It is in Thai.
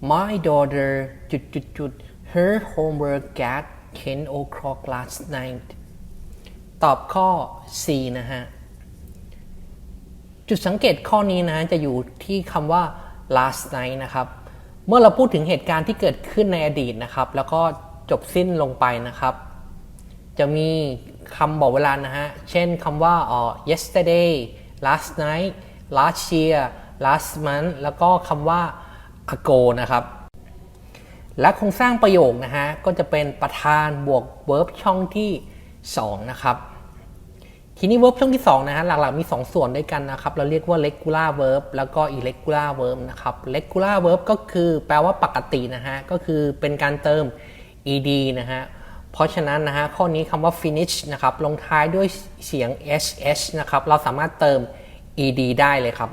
My daughter จุดจุดจุด her homework got 10 o'clock last night ตอบข้อ C นะฮะ จุดสังเกตข้อนี้นะฮะจะอยู่ที่คำว่า last night นะครับ เมื่อเราพูดถึงเหตุการณ์ที่เกิดขึ้นในอดีตนะครับ แล้วก็จบสิ้นลงไปนะครับ จะมีคำบอกเวลานะฮะ เช่นคำว่าอ๋อ yesterday last night last year last month แล้วก็คำว่า ago นะครับ และโครงสร้างประโยคนะฮะ ก็จะเป็นประธานบวก verb ช่องที่ 2 นะครับ ทีนี้ verb ช่องที่ 2 นะฮะ หลักๆ มี 2 ส่วนด้วยกันนะครับ เราเรียกว่า regular verb แล้วก็ irregular verb นะครับ regular verb ก็คือแปลว่าปกตินะฮะ ก็คือเป็นการเติม ed นะฮะเพราะฉะนั้นนะฮะข้อนี้คำว่า finish นะครับ ลงท้ายด้วยเสียง sh นะครับ เราสามารถเติม ed ได้เลยครับ